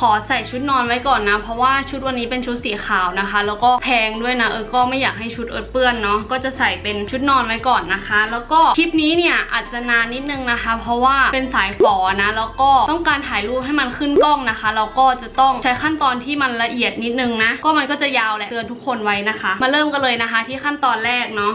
ขอใส่ชุดนอนไว้ก่อนนะ เพราะว่าชุดวันนี้เป็นชุดสีขาวนะคะ แล้วก็แพงด้วยนะเอิร์ธก็ไม่อยากให้ชุดเอิร์ธเปื้อนเนาะก็จะใส่เป็นชุดนอนไว้ก่อนนะคะ แล้วก็คลิปนี้เนี่ยอาจจะนานนิดนึงนะคะ เพราะว่าเป็นสายฝอนะแล้วก็ต้องการถ่ายรูปให้มันขึ้นกล้องนะคะแล้วก็จะต้องใช้ขั้นตอนที่มันละเอียดนิดนึงนะก็มันก็จะยาวแหละเตือนทุกคนไว้นะคะ มาเริ่มกันเลยนะคะที่ขั้นตอนแรกเนาะ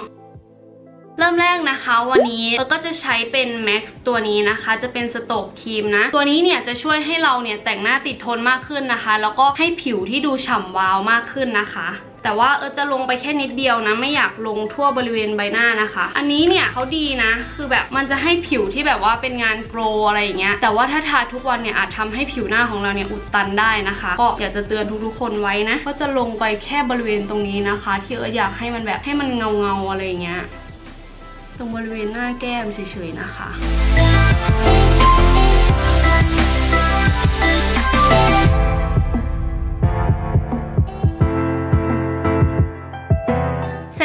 เริ่มแรกนะคะวันนี้เราก็จะใช้เป็น Max ตัวนี้นะคะ จะเป็นสโตกครีมนะ ตัวนี้เนี่ยจะช่วยให้เราเนี่ยแต่งหน้าติดทนมากขึ้นนะคะ แล้วก็ให้ผิวที่ดูฉ่ำวาวมากขึ้นนะคะแต่ว่าเออจะลงไปแค่นิดเดียวนะ ไม่อยากลงทั่วบริเวณใบหน้านะคะ อันนี้เนี่ยเขาดีนะ คือแบบมันจะให้ผิวที่แบบว่าเป็นงานโกรอะไรอย่างเงี้ยแต่ว่าถ้าทาทุกวันเนี่ยอาจทำให้ผิวหน้าของเราเนี่ยอุดตันได้นะคะ ก็อยากจะเตือนทุกๆ คนไว้นะ ก็จะลงไปแค่บริเวณตรงนี้นะคะ ที่เอออยากให้มันแบบให้มันเงาเงาๆอะไรอย่างเงี้ย ตรงบริเวณหน้าแก้มเฉยๆนะคะ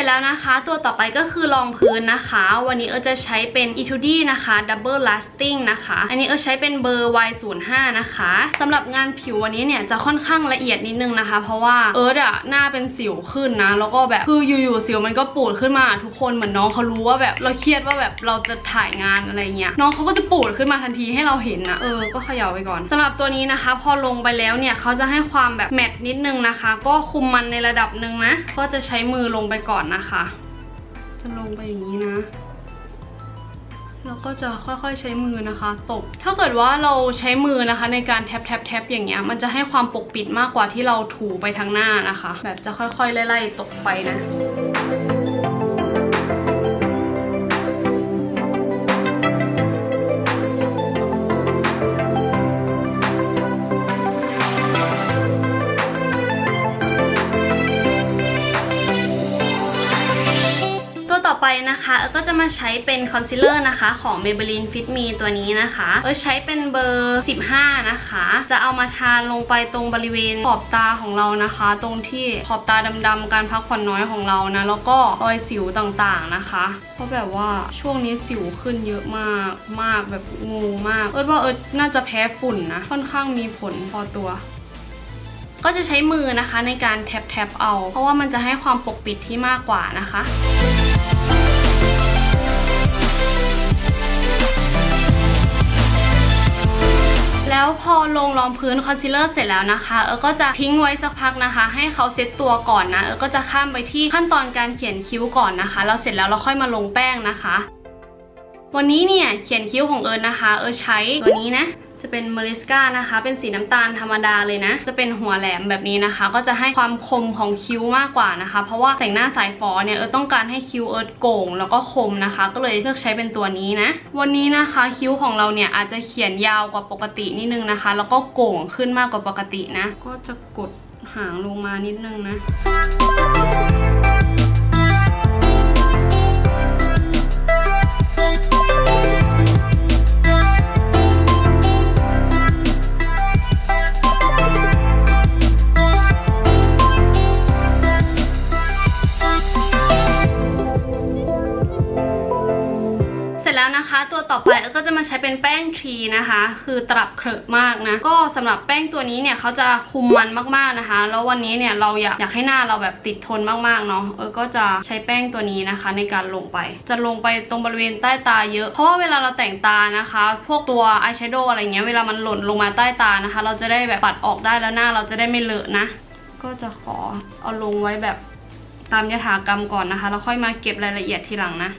แล้วนะคะ ตัวต่อไปก็คือรองพื้นนะคะ วันนี้เออจะใช้เป็น e t u d i นะคะ Double Lasting นะคะ อันนี้เออใช้เป็นเบอร์ Y05 นะคะสำหรับงานผิววันนี้เนี่ยจะค่อนข้างละเอียดนิดนึงนะคะ เพราะว่าเอิร์ธอะหน้าเป็นสิวขึ้นนะ แล้วก็แบบคืออยู่ๆสิวมันก็ปูดขึ้นมาทุกคนเหมือนน้องเขารู้ว่าแบบเราเครียดว่าแบบเราจะถ่ายงานอะไรเงี้ยน้องเขาก็จะปูดขึ้นมาทันทีให้เราเห็นนะเออก็เขย่าไปก่อนสำหรับตัวนี้นะคะ พอลงไปแล้วเนี่ยเขาจะให้ความแบบแมตต์นิดนึงนะคะ ก็คุมมันในระดับหนึ่งนะก็จะใช้มือลงไปก่อนนะคะ จะลงไปอย่างนี้นะแล้วก็จะค่อยๆใช้มือนะคะตบ ถ้าเกิดว่าเราใช้มือนะคะ ในการแท็บแทบแทบอย่างเงี้ย มันจะให้ความปกปิดมากกว่าที่เราถูไปทางหน้านะคะ แบบจะค่อยๆไล่ๆตกไปนะ มาใช้เป็นคอนซีลเลอร์นะคะของ Maybelline Fit Me ตัวนี้นะคะ เออใช้เป็นเบอร์ 15 นะคะ จะเอามาทาลงไปตรงบริเวณขอบตาของเรานะคะ ตรงที่ขอบตาดำๆการพักผ่อนน้อยของเรานะ แล้วก็รอยสิวต่างๆนะคะ เพราะแบบว่าช่วงนี้สิวขึ้นเยอะมากมากแบบงูมาก เอิร์ธว่าเอิร์ธน่าจะแพ้ฝุ่นนะ ค่อนข้างมีผลพอตัวก็จะใช้มือนะคะในการแทบๆเอา เพราะว่ามันจะให้ความปกปิดที่มากกว่านะคะ อลงรองพื้นคอนซีลเลอร์เสร็จแล้วนะคะ เออก็จะทิ้งไว้สักพักนะคะ ให้เขาเซ็ตตัวก่อนนะ เออก็จะข้ามไปที่ขั้นตอนการเขียนคิ้วก่อนนะคะ เราเสร็จแล้วเราค่อยมาลงแป้งนะคะ วันนี้เนี่ยเขียนคิ้วของเอิญนนะคะ เออใช้ตัวนี้นะ จะเป็นเมลิสกานะคะ เป็นสีน้ำตาลธรรมดาเลยนะ จะเป็นหัวแหลมแบบนี้นะคะ ก็จะให้ความคมของคิ้วมากกว่านะคะ เพราะว่าแต่งหน้าสายฟอเนี่ยเออต้องการให้คิ้วเอิร์ธโก่งแล้วก็คมนะคะ ก็เลยเลือกใช้เป็นตัวนี้นะ วันนี้นะคะคิ้วของเราเนี่ยอาจจะเขียนยาวกว่าปกตินิดนึงนะคะ แล้วก็โก่งขึ้นมากกว่าปกตินะ ก็จะกดหางลงมานิดนึงนะ นะคะ คือตรับเครอะมากนะ ก็สำหรับแป้งตัวนี้เนี่ยเขาจะคุมมันมากๆนะคะ แล้ววันนี้เนี่ยเราอยากอยากให้หน้าเราแบบติดทนมากๆเนาะเออก็จะใช้แป้งตัวนี้นะคะ ในการลงไป จะลงไปตรงบริเวณใต้ตาเยอะ เพราะว่าเวลาเราแต่งตานะคะ พวกตัวอายแชโดว์อะไรเงี้ยเวลามันหล่นลงมาใต้ตานะคะ เราจะได้แบบปัดออกได้แล้วหน้าเราจะได้ไม่เลอะนะ ก็จะขอเอาลงไว้แบบตามยถากรรมก่อนนะคะ แล้วค่อยมาเก็บรายละเอียดทีหลังนะ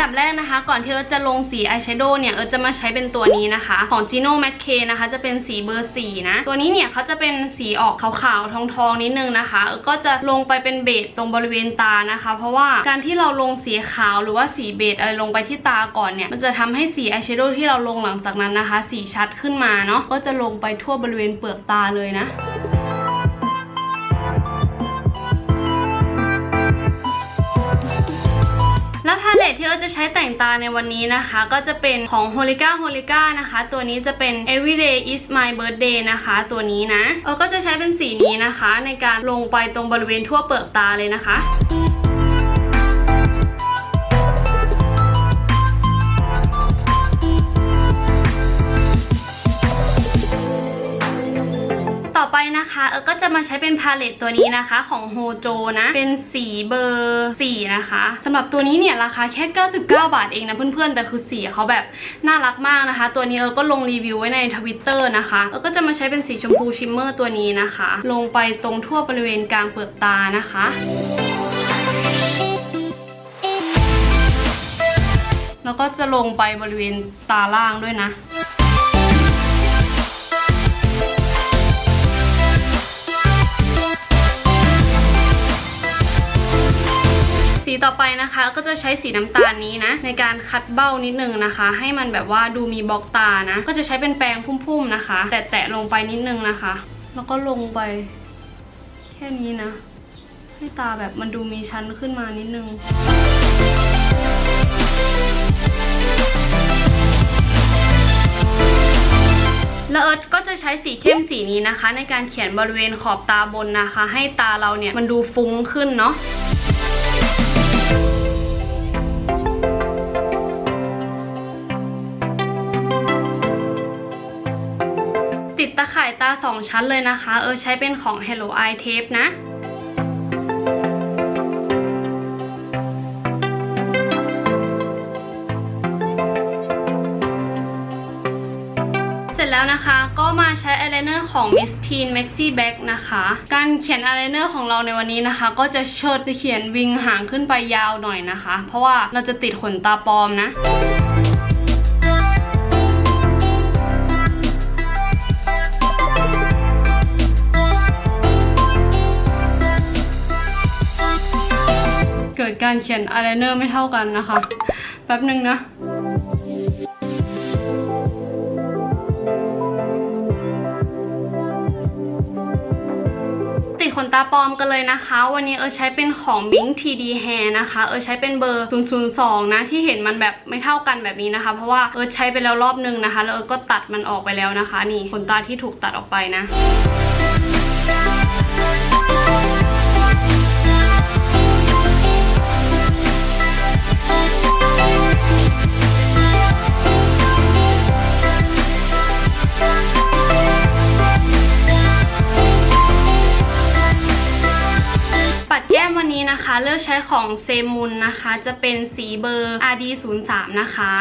ดับแรกนะคะ ก่อนที่เอิร์ธจะลงสีอายแชโดว์เนี่ยเอิร์ธจะมาใช้เป็นตัวนี้นะคะ ของ Gino m c k a y นะคะ จะเป็นสีเบอร์4นะ ตัวนี้เนี่ยเขาจะเป็นสีออกขาวๆ ทองๆ นิดนึงนะคะ เอิร์ธก็จะลงไปเป็นเบสตรงบริเวณตานะคะ เพราะว่าการที่เราลงสีขาวหรือว่าสีเบสอะไรลงไปที่ตาก่อนเนี่ยมันจะทำให้สีอายแชโดว์ที่เราลงหลังจากนั้นนะคะ สีชัดขึ้นมาเนาะก็จะลงไปทั่วบริเวณเปลือกตาเลยนะ ตที่เออจะใช้แต่งตาในวันนี้นะคะ ก็จะเป็นของ Holika Holika นะคะ ตัวนี้จะเป็น Everyday is my birthday นะคะ ตัวนี้นะ เออก็จะใช้เป็นสีนี้นะคะ ในการลงไปตรงบริเวณทั่วเปลือกตาเลยนะคะ เป็นพาเลตตัวนี้นะคะของโฮโจนะ เป็นสีเบอร์4นะคะสำหรับตัวนี้เนี่ยราคาแค่ 99 บาทเองนะเพื่อนๆ แต่คือสีเขาแบบน่ารักมากนะคะ ตัวนี้เออก็ลงรีวิวไว้ในทวิตเตอร์นะคะเออก็จะมาใช้เป็นสีชมพูชิมเมอร์ตัวนี้นะคะ ลงไปตรงทั่วบริเวณกลางเปลือกตานะคะแล้วก็จะลงไปบริเวณตาล่างด้วยนะ สีต่อไปนะคะ ก็จะใช้สีน้ำตาลนี้นะ ในการคัดเบ้านิดนึงนะคะ ให้มันแบบว่าดูมีบล็อกตานะ ก็จะใช้เป็นแปรงพุ่มๆนะคะ แตะๆลงไปนิดนึงนะคะ แล้วก็ลงไป แค่นี้นะ ให้ตาแบบมันดูมีชั้นขึ้นมานิดนึงแล้วเอิร์ธก็จะใช้สีเข้มสีนี้นะคะ ในการเขียนบริเวณขอบตาบนนะคะ ให้ตาเราเนี่ยมันดูฟุ้งขึ้นเนาะา 2 ชั้นเลยนะคะ เออใช้เป็นของ Hello Eye Tape นะเสร็จแล้วนะคะก็มาใช้อายไลเนอร์ของ Miss Teen Maxi Back นะคะ การเขียนอายไลเนอร์ของเราในวันนี้นะคะ ก็จะเชิดจะเขียนวิงหางขึ้นไปยาวหน่อยนะคะ เพราะว่าเราจะติดขนตาปลอมนะ เกิดการเขียนอายไลเนอร์ไม่เท่ากันนะคะ แป๊บหนึ่งนะติดขนตาปลอมกันเลยนะคะ วันนี้เออใช้เป็นของ Bing TD Hair นะคะ เออใช้เป็นเบอร์ 002 นะ ที่เห็นมันแบบไม่เท่ากันแบบนี้นะคะ เพราะว่าเออใช้ไปแล้วรอบนึงนะคะ แล้วเออก็ตัดมันออกไปแล้วนะคะ นี่ขนตาที่ถูกตัดออกไปนะ เลือกใช้ของเซมุนนะคะ จะเป็นสีเบอร์ RD03 นะคะ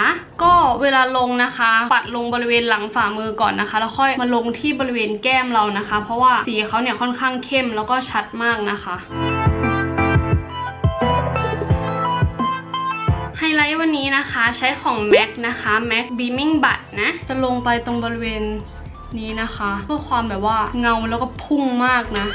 ก็เวลาลงนะคะ ปัดลงบริเวณหลังฝ่ามือก่อนนะคะ แล้วค่อยมาลงที่บริเวณแก้มเรานะคะ เพราะว่าสีเขาเนี่ยค่อนข้างเข้มแล้วก็ชัดมากนะคะไฮไลท์วันนี้นะคะใช้ของ MAC นะคะ MAC Beaming Butt นะ จะลงไปตรงบริเวณนี้นะคะ เพื่อความแบบว่าเงาแล้วก็พุ่งมากนะ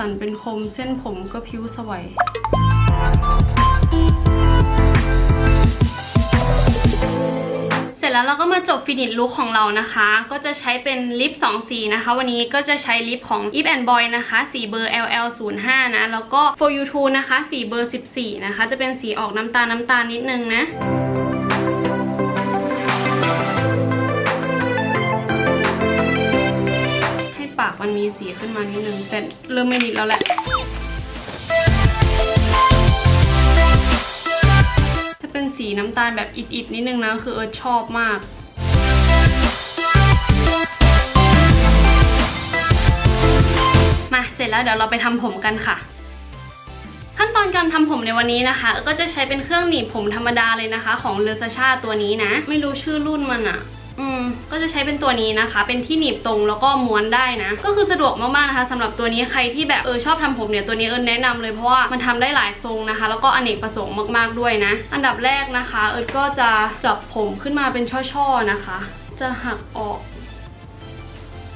สันเป็นคมเส้นผมก็ผิวสวยเสร็จแล้วเราก็มาจบฟินิชลุคของเรานะคะ ก็จะใช้เป็นลิป2สีนะคะ วันนี้ก็จะใช้ลิปของ Eve and Boy นะคะ สีเบอร์ LL05 นะ แล้วก็ For You Too นะคะ สีเบอร์ 14 นะคะ จะเป็นสีออกน้ำตาลน้ำตาลนิดนึงนะ มันมีสีขึ้นมานิดนึง แต่เริ่มไม่นิดแล้วแหละจะเป็นสีน้ำตาลแบบอิดๆนิดนึงนะคือเออชอบมากมาเสร็จแล้วเดี๋ยวเราไปทำผมกันค่ะขั้นตอนการทำผมในวันนี้นะคะ ก็จะใช้เป็นเครื่องหนีบผมธรรมดาเลยนะคะ ของเลอซาชาตัวนี้นะ ไม่รู้ชื่อรุ่นมันอะ อืมก็จะใช้เป็นตัวนี้นะคะ เป็นที่หนีบตรงแล้วก็ม้วนได้นะ ก็คือสะดวกมากๆนะคะสำหรับตัวนี้ใครที่แบบเออชอบทำผมเนี่ยตัวนี้เอิญแนะนำเลยเพราะว่ามันทำได้หลายทรงนะคะ แล้วก็อเนกประสงค์มากๆด้วยนะ อันดับแรกนะคะ เอิญก็จะจับผมขึ้นมาเป็นช่อๆนะคะ จะหักออก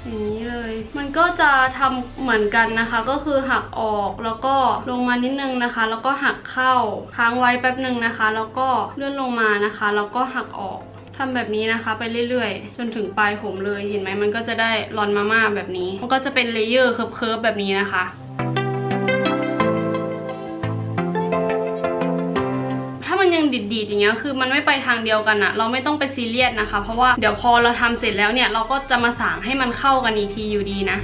อย่างนี้เลย มันก็จะทำเหมือนกันนะคะ ก็คือหักออกแล้วก็ลงมานิดนึงนะคะ แล้วก็หักเข้าค้างไว้แป๊บหนึ่งนะคะ แล้วก็เลื่อนลงมานะคะ แล้วก็หักออก ทำแบบนี้นะคะไปเรื่อยๆ จนถึงปลายผมเลยเห็นไหมมันก็จะได้รอนมาม่าแบบนี้ มันก็จะเป็นเลเยอร์เคิร์ฟๆแบบนี้นะคะถ้ามันยังดีดๆอย่างเงี้ยคือมันไม่ไปทางเดียวกันอะเราไม่ต้องไปซีเรียสนะคะ เพราะว่าเดี๋ยวพอเราทำเสร็จแล้วเนี่ยเราก็จะมาสางให้มันเข้ากันอีกทีอยู่ดีนะ